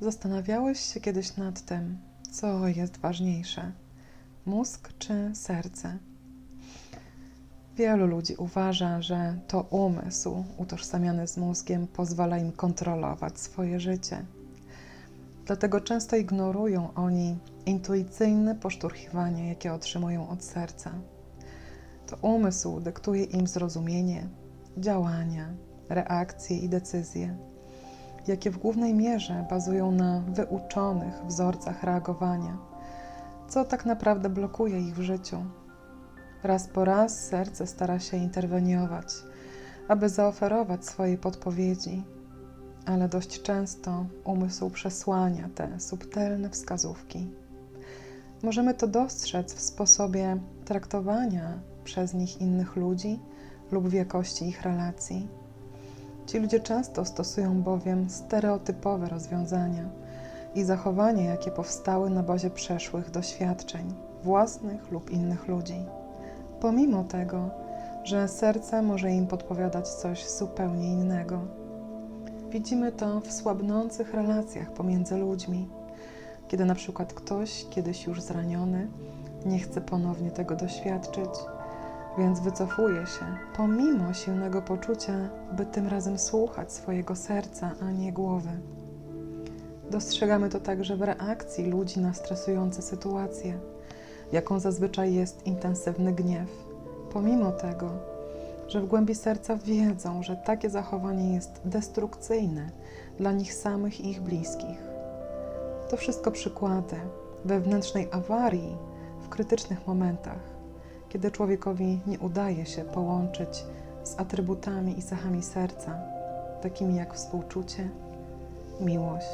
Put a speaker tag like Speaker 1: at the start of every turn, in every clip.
Speaker 1: Zastanawiałeś się kiedyś nad tym, co jest ważniejsze: mózg czy serce? Wielu ludzi uważa, że to umysł utożsamiany z mózgiem pozwala im kontrolować swoje życie. Dlatego często ignorują oni intuicyjne poszturchiwanie, jakie otrzymują od serca. To umysł dyktuje im zrozumienie, działania, reakcje i decyzje, jakie w głównej mierze bazują na wyuczonych wzorcach reagowania, co tak naprawdę blokuje ich w życiu. Raz po raz serce stara się interweniować, aby zaoferować swoje podpowiedzi, ale dość często umysł przesłania te subtelne wskazówki. Możemy to dostrzec w sposobie traktowania przez nich innych ludzi lub w jakości ich relacji. Ci ludzie często stosują bowiem stereotypowe rozwiązania i zachowania, jakie powstały na bazie przeszłych doświadczeń, własnych lub innych ludzi. Pomimo tego, że serce może im podpowiadać coś zupełnie innego. Widzimy to w słabnących relacjach pomiędzy ludźmi, kiedy na przykład ktoś, kiedyś już zraniony, nie chce ponownie tego doświadczyć, więc wycofuje się, pomimo silnego poczucia, by tym razem słuchać swojego serca, a nie głowy. Dostrzegamy to także w reakcji ludzi na stresujące sytuacje, jaką zazwyczaj jest intensywny gniew, pomimo tego, że w głębi serca wiedzą, że takie zachowanie jest destrukcyjne dla nich samych i ich bliskich. To wszystko przykłady wewnętrznej awarii w krytycznych momentach, kiedy człowiekowi nie udaje się połączyć z atrybutami i cechami serca, takimi jak współczucie, miłość,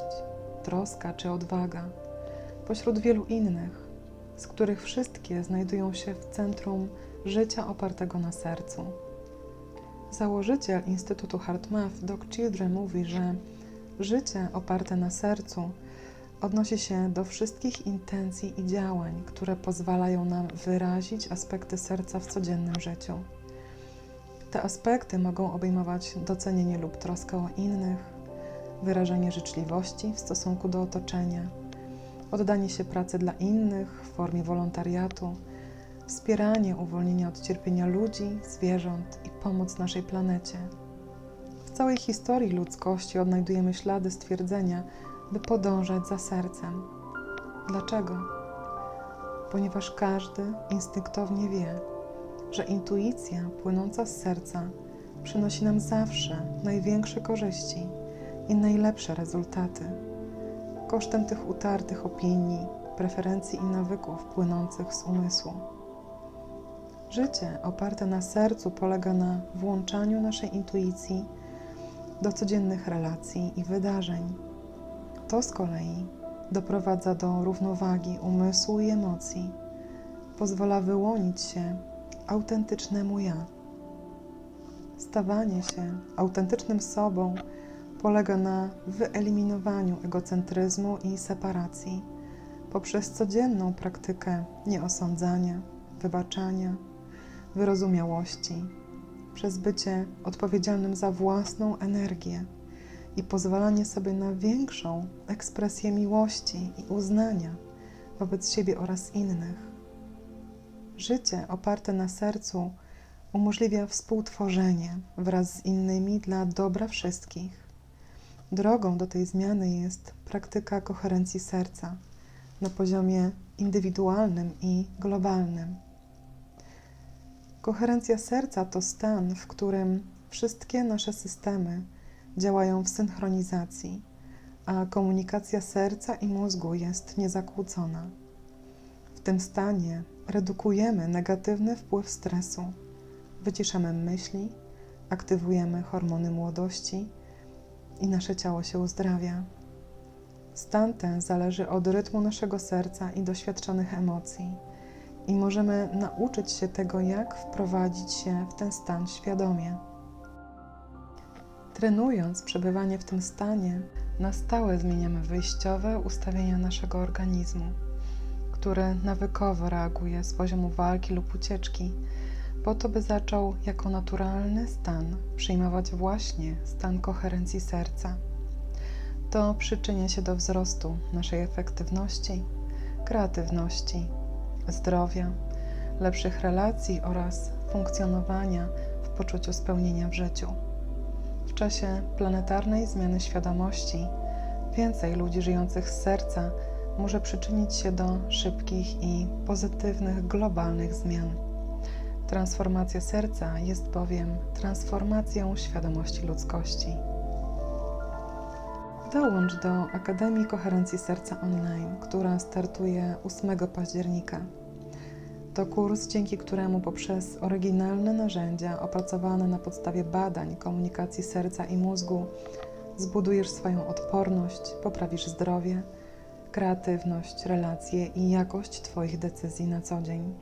Speaker 1: troska czy odwaga, pośród wielu innych, z których wszystkie znajdują się w centrum życia opartego na sercu. Założyciel Instytutu HeartMath Doc Children mówi, że życie oparte na sercu odnosi się do wszystkich intencji i działań, które pozwalają nam wyrazić aspekty serca w codziennym życiu. Te aspekty mogą obejmować docenienie lub troskę o innych, wyrażenie życzliwości w stosunku do otoczenia, oddanie się pracy dla innych w formie wolontariatu, wspieranie uwolnienia od cierpienia ludzi, zwierząt i pomoc naszej planecie. W całej historii ludzkości odnajdujemy ślady stwierdzenia, by podążać za sercem. Dlaczego? Ponieważ każdy instynktownie wie, że intuicja płynąca z serca przynosi nam zawsze największe korzyści i najlepsze rezultaty, kosztem tych utartych opinii, preferencji i nawyków płynących z umysłu. Życie oparte na sercu polega na włączaniu naszej intuicji do codziennych relacji i wydarzeń. To z kolei doprowadza do równowagi umysłu i emocji, pozwala wyłonić się autentycznemu ja. Stawanie się autentycznym sobą polega na wyeliminowaniu egocentryzmu i separacji poprzez codzienną praktykę nieosądzania, wybaczania, wyrozumiałości, przez bycie odpowiedzialnym za własną energię i pozwalanie sobie na większą ekspresję miłości i uznania wobec siebie oraz innych. Życie oparte na sercu umożliwia współtworzenie wraz z innymi dla dobra wszystkich. Drogą do tej zmiany jest praktyka koherencji serca na poziomie indywidualnym i globalnym. Koherencja serca to stan, w którym wszystkie nasze systemy działają w synchronizacji, a komunikacja serca i mózgu jest niezakłócona. W tym stanie redukujemy negatywny wpływ stresu, wyciszamy myśli, aktywujemy hormony młodości i nasze ciało się uzdrawia. Stan ten zależy od rytmu naszego serca i doświadczonych emocji, i możemy nauczyć się tego, jak wprowadzić się w ten stan świadomie. Trenując przebywanie w tym stanie, na stałe zmieniamy wyjściowe ustawienia naszego organizmu, który nawykowo reaguje z poziomu walki lub ucieczki, po to, by zaczął jako naturalny stan przyjmować właśnie stan koherencji serca. To przyczynia się do wzrostu naszej efektywności, kreatywności, zdrowia, lepszych relacji oraz funkcjonowania w poczuciu spełnienia w życiu. W czasie planetarnej zmiany świadomości więcej ludzi żyjących z serca może przyczynić się do szybkich i pozytywnych globalnych zmian. Transformacja serca jest bowiem transformacją świadomości ludzkości. Dołącz do Akademii Koherencji Serca Online, która startuje 8 października. To kurs, dzięki któremu poprzez oryginalne narzędzia opracowane na podstawie badań komunikacji serca i mózgu zbudujesz swoją odporność, poprawisz zdrowie, kreatywność, relacje i jakość Twoich decyzji na co dzień.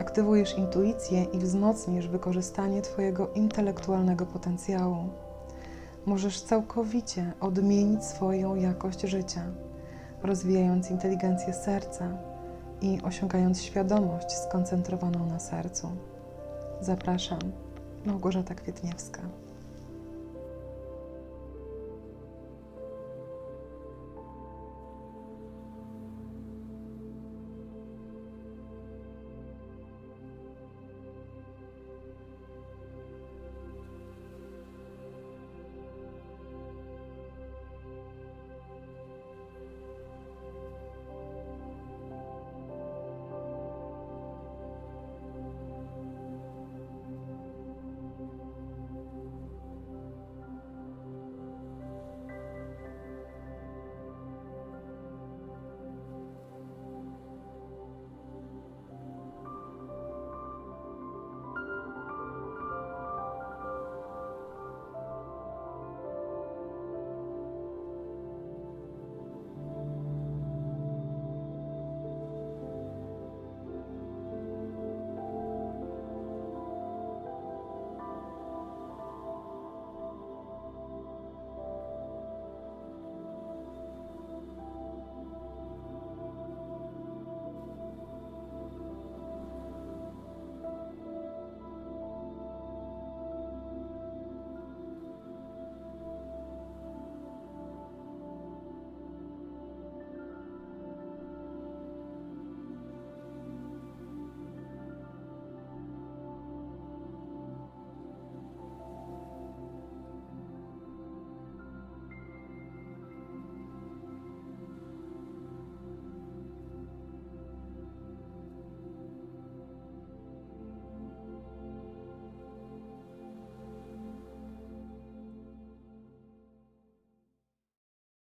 Speaker 1: Aktywujesz intuicję i wzmocnisz wykorzystanie Twojego intelektualnego potencjału. Możesz całkowicie odmienić swoją jakość życia, rozwijając inteligencję serca i osiągając świadomość skoncentrowaną na sercu. Zapraszam, Małgorzata Kwietniewska.